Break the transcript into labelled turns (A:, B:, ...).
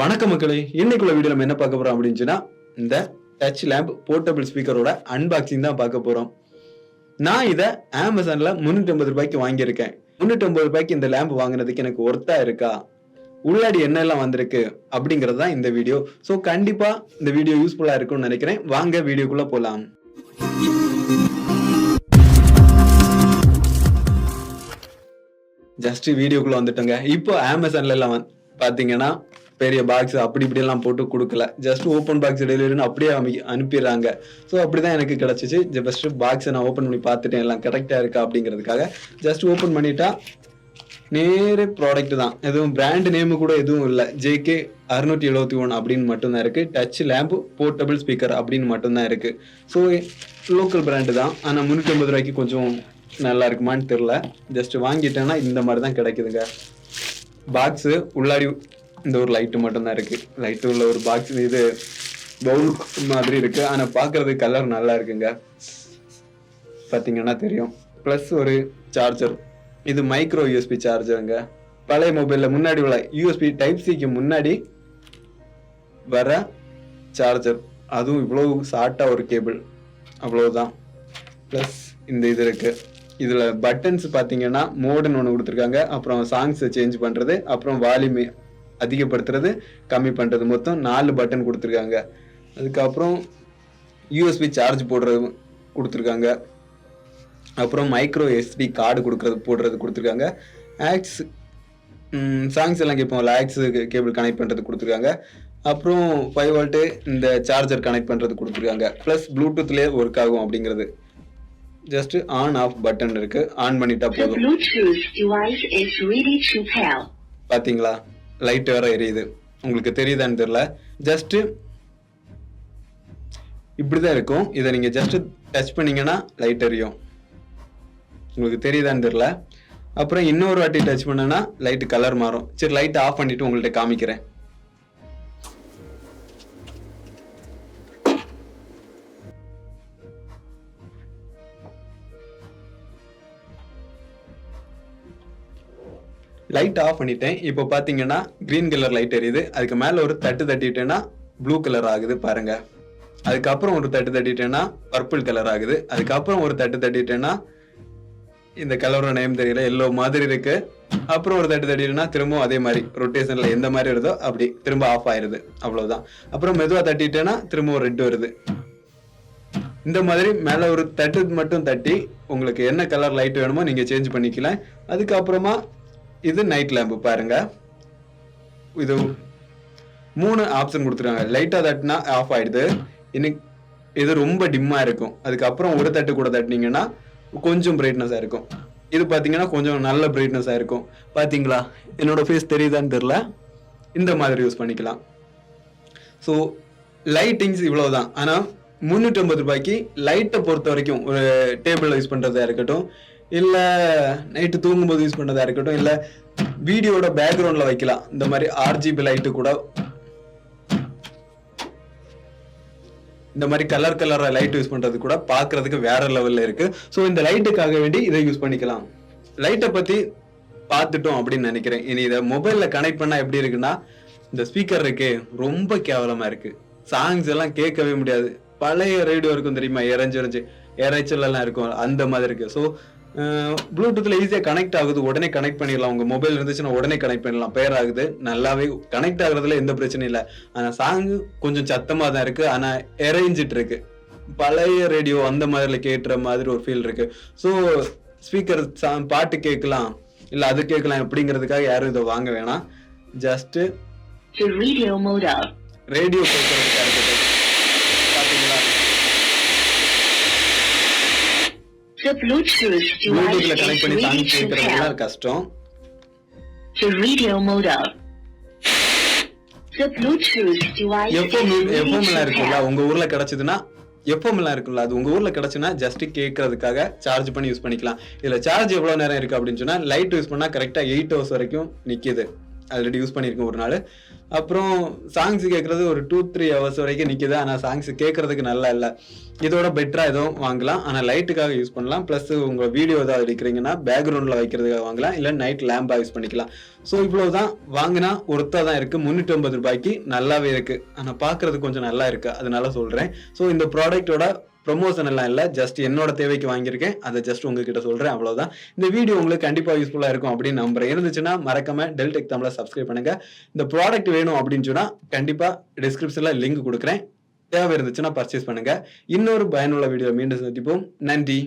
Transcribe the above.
A: வணக்கம் மக்களே இன்னைக்குள்ள வீடியோ நம்ம என்ன பார்க்க போறோம் அப்படின்னு இந்த டச் லேம்ப் போர்ட்டபிள் ஸ்பீக்கரோட அன்பாக்சிங் தான் பார்க்க போறோம். நான் இதை அமேசான்ல முன்னூத்தி ஐம்பது ரூபாய்க்கு வாங்கியிருக்கேன். முன்னூத்தி ஐம்பது ரூபாய்க்கு இந்த லேம்ப் வாங்குனதுக்கு எனக்கு ஒர்த்தா இருக்கா? உள்ளாடி என்னெல்லாம் வந்திருக்கு? அப்படிங்கிறது தான் இந்த வீடியோ. ஸோ கண்டிப்பா இந்த வீடியோ யூஸ்ஃபுல்லா இருக்கும்னு நினைக்கிறேன். வாங்க வீடியோக்குள்ள போலாம். ஜஸ்ட் வீடியோக்குள்ள வந்துட்டோங்க. இப்போ அமேசான்ல எல்லாம் பார்த்தீங்கன்னா பெரிய பாக்ஸ் அப்படி இப்படி எல்லாம் போட்டு கொடுக்கல. ஜஸ்ட் ஓப்பன் பாக்ஸ் டெலிவரின்னு அப்படியே அமி- அனுப்பிடுறாங்க. ஸோ அப்படிதான் எனக்கு கிடைச்சிச்சு. ஜஸ்ட் பாக்ஸை நான் ஓப்பன் பண்ணி பார்த்துட்டேன். எல்லாம் கரெக்டாக இருக்கா அப்படிங்கிறதுக்காக. ஜஸ்ட் ஓப்பன் பண்ணிட்டா நேரே ப்ராடக்ட் தான். எதுவும் பிராண்ட் நேமு கூட எதுவும் இல்லை. ஜேகே அறுநூற்றி எழுபத்தி ஒன்று அப்படின்னு மட்டும்தான் இருக்குது டச் லேம்ப் போர்ட்டபிள் ஸ்பீக்கர் அப்படின்னு மட்டும்தான் இருக்குது ஸோ லோக்கல் பிராண்டு தான். ஆனால் முந்நூற்றி ஐம்பது ரூபாய்க்கு கொஞ்சம் நல்லா இருக்குமான்னு தெரில ஜஸ்ட் வாங்கிட்டேன்னா இந்த மாதிரி தான் கிடைக்குதுங்க. பாக்ஸு உள்ளாடி இந்த ஒரு லைட்டு மட்டும்தான் இருக்கு. லைட்டு உள்ள ஒரு பாக்ஸ் இது பவுல் மாதிரி இருக்கு. ஆனால் பார்க்கறது கலர் நல்லா இருக்குங்க. பார்த்தீங்கன்னா தெரியும். ப்ளஸ் ஒரு சார்ஜர் இது மைக்ரோ யூஎஸ்பி சார்ஜருங்க பழைய மொபைலில் முன்னாடி உள்ள யூஎஸ்பி டைப் சிக்கு முன்னாடி வர சார்ஜர் அதுவும் இவ்வளோ ஷார்ட்டாக ஒரு கேபிள் அவ்வளோதான் ப்ளஸ் இந்த இது இருக்கு. இதில் பட்டன்ஸ் பார்த்தீங்கன்னா மோடுன்னு ஒன்று கொடுத்துருக்காங்க. அப்புறம் சாங்ஸை சேஞ்ச் பண்ணுறது அப்புறம் வால்யூம் அதிகப்படுத்துறது கம்மி பண்ணுறது மொத்தம் நாலு பட்டன் கொடுத்துருக்காங்க. அதுக்கப்புறம் யூஎஸ்பி சார்ஜ் போடுறது கொடுத்துருக்காங்க. அப்புறம் மைக்ரோ எஸ்டி கார்டு கொடுக்கறது போடுறது கொடுத்துருக்காங்க. ஆக்ஸ் சாங்ஸ் எல்லாம் கேட்போம் ஆக்ஸ் கேபிள் கனெக்ட் பண்ணுறது கொடுத்துருக்காங்க. அப்புறம் ஃபைவ் வோல்ட்டு இந்த சார்ஜர் கனெக்ட் பண்ணுறது கொடுத்துருக்காங்க. ப்ளஸ் ப்ளூடூத்லேயே ஒர்க் ஆகும் அப்படிங்கிறது. ஜஸ்ட் ஆன் ஆஃப் பட்டன் இருக்கு. ஆன் பண்ணிட்டா போதும். பாத்தீங்களா? லைட் வேற எரியுது. உங்களுக்கு தெரியுதான்னு தெரியல. ஜஸ்ட் இப்படிதான் இருக்கும். இதை நீங்க ஜஸ்ட் டச் பண்ணீங்கன்னா லைட் எரியும். உங்களுக்கு தெரியுதான்னு தெரியல. அப்புறம் இன்னொரு வாட்டி டச் பண்ணனா லைட் கலர் மாறும். சரி லைட் ஆஃப் பண்ணிட்டு உங்கள்கிட்ட காமிக்கிறேன். லைட் ஆஃப் பண்ணிட்டேன். இப்போ பார்த்தீங்கன்னா கிரீன் கலர் லைட் எரியுது. அதுக்கு மேலே ஒரு தட்டு தட்டிட்டேன்னா ப்ளூ கலர் ஆகுது பாருங்க. அதுக்கப்புறம் ஒரு தட்டு தட்டிட்டேன்னா பர்பிள் கலர் ஆகுது. அதுக்கப்புறம் ஒரு தட்டு தட்டிட்டேன்னா இந்த கலரோட நேம் தெரியல எல்லோ மாதிரி இருக்கு. அப்புறம் ஒரு தட்டு தட்டிட்டேன்னா திரும்பவும் அதே மாதிரி ரொட்டேஷன்ல எந்த மாதிரி வருதோ அப்படி திரும்ப ஆஃப் ஆயிருது. அவ்வளவுதான். அப்புறம் மெதுவா தட்டிட்டேன்னா திரும்பவும் ரெட் வருது. இந்த மாதிரி மேல ஒரு தட்டு மட்டும் தட்டி உங்களுக்கு என்ன கலர் லைட் வேணுமோ நீங்க சேஞ்ச் பண்ணிக்கலாம். அதுக்கப்புறமா இது நைட் லேம்பு பாருங்க. இது மூணு ஆப்ஷன் கொடுத்துருக்காங்க. லைட்டாக தட்டினா ஆஃப் ஆயிடுது. இன்னைக்கு இது ரொம்ப டிம்மா இருக்கும். அதுக்கப்புறம் ஒரு தட்டு கூட தட்டினீங்கன்னா கொஞ்சம் பிரைட்னஸாக இருக்கும். இது பார்த்தீங்கன்னா கொஞ்சம் நல்ல பிரைட்னஸாக இருக்கும். பார்த்தீங்களா என்னோட ஃபேஸ் தெரியுதான்னு தெரில இந்த மாதிரி யூஸ் பண்ணிக்கலாம். ஸோ லைட்டிங்ஸ் இவ்வளோ தான் முந்நூற்றி ஐம்பது ரூபாய்க்கு லைட்டை பொறுத்த வரைக்கும் ஒரு டேபிளில் யூஸ் பண்ணுறதா இருக்கட்டும் இல்லை நைட்டு தூங்கும்போது யூஸ் பண்ணுறதா இருக்கட்டும் இல்லை வீடியோட பேக்ரவுண்டில் வைக்கலாம். இந்த மாதிரி ஆர்ஜிபி லைட்டு கூட. இந்த மாதிரி கலர் கலராக லைட் யூஸ் பண்ணுறது கூட பார்க்கறதுக்கு வேற லெவலில் இருக்கு. ஸோ இந்த லைட்டுக்காக வேண்டி இதை யூஸ் பண்ணிக்கலாம். லைட்டை பற்றி பார்த்துட்டோம் அப்படின்னு நினைக்கிறேன். இனி இதை மொபைலில் கனெக்ட் பண்ணால் எப்படி இருக்குன்னா இந்த ஸ்பீக்கர் இருக்கே ரொம்ப கேவலமாக இருக்கு. சாங்ஸ் எல்லாம் கேட்கவே முடியாது. பழைய ரேடியோ இருக்கும் தெரியுமா? இறைஞ்சு இறைஞ்சு இறைச்சல் எல்லாம் இருக்கும் அந்த மாதிரி இருக்கு. ஸோ ப்ளூடூத்ல ஈஸியா கனெக்ட் ஆகுது உடனே கனெக்ட் பண்ணிடலாம். உங்க மொபைல் இருந்துச்சுன்னா உடனே கனெக்ட் பண்ணிடலாம். பேர் ஆகுது நல்லாவே கனெக்ட் ஆகுறதுல எந்த பிரச்சனையும் இல்லை. ஆனா சாங் கொஞ்சம் சத்தமா தான் இருக்கு ஆனா இறைஞ்சிட்டு இருக்கு. பழைய ரேடியோ அந்த மாதிரில கேட்டுற மாதிரி ஒரு ஃபீல் இருக்கு. ஸோ ஸ்பீக்கர் பாட்டு கேட்கலாம் இல்ல அது கேட்கலாம் அப்படிங்கிறதுக்காக யாரும் இதை வாங்க வேணாம். Just
B: The radio mode up.
A: Radio கேட்கறதுக்காக இருக்கட்டும் ப்ளூடூத்ல கனெக்ட் பண்ணி சாங் கேட்கறதுலாம். கஷ்டம் எஃப்எம்
B: is ready
A: எஃப்எம் எல்லாம்
B: to
A: இருக்குல்ல. உங்க ஊர்ல கிடைச்சதுன்னா எஃப்எம் எல்லாம் இருக்குல்ல அது உங்க ஊர்ல கிடைச்சுன்னா ஜஸ்ட் கேட்கறதுக்காக சார்ஜ் பண்ணி யூஸ் பண்ணிக்கலாம் இதுல சார்ஜ் எவ்வளவு நேரம் இருக்கு அப்படின்னு சொன்னா லைட் யூஸ் பண்ணா கரெக்டா எயிட் ஹவர்ஸ் வரைக்கும் நிக்குது ஆல்ரெடி யூஸ் பண்ணியிருக்கேன் ஒரு நாள். அப்புறம் சாங்ஸ் கேட்குறது ஒரு டூ த்ரீ ஹவர்ஸ் வரைக்கும் நிற்கிது ஆனால் சாங்ஸ் கேட்குறதுக்கு நல்லா இல்லை. இதோட பெட்டராக எதுவும் வாங்கலாம். ஆனால் லைட்டுக்காக யூஸ் பண்ணலாம். ப்ளஸ் உங்கள் வீடியோ ஏதாவது எடுக்கிறீங்கன்னா பேக்ரவுண்டில் வைக்கிறதுக்காக வாங்கலாம். இல்லை நைட் லேம்பாக யூஸ் பண்ணிக்கலாம். ஸோ இவ்வளோ தான் வாங்கினா ஒருத்தா தான் இருக்குது முந்நூற்றி ரூபாய்க்கு நல்லாவே இருக்குது ஆனால் பார்க்குறதுக்கு கொஞ்சம் நல்லா இருக்குது அதனால சொல்கிறேன் ஸோ இந்த ப்ராடக்டோட ப்ரொமோஷன் எல்லாம் இல்லை ஜஸ்ட் என்னோட தேவைக்கு வாங்கியிருக்கேன். அதை ஜஸ்ட் உங்ககிட்ட சொல்கிறேன் அவ்வளோதான் இந்த வீடியோ உங்களுக்கு கண்டிப்பாக யூஸ்ஃபுல்லாக இருக்கும் அப்படின்னு நம்புறேன். இருந்துச்சுன்னா மறக்காம டெல்டெக் தமிழை சப்ஸ்கிரைப் பண்ணுங்க. இந்த ப்ராடக்ட் வேணும் அப்படின்னு சொன்னா கண்டிப்பாக டிஸ்கிரிப்ஷனில் லிங்க் கொடுக்குறேன். தேவை இருந்துச்சுன்னா பர்ச்சேஸ் பண்ணுங்க. இன்னொரு பயனுள்ள வீடியோ மீண்டும் சந்திப்போம். நன்றி.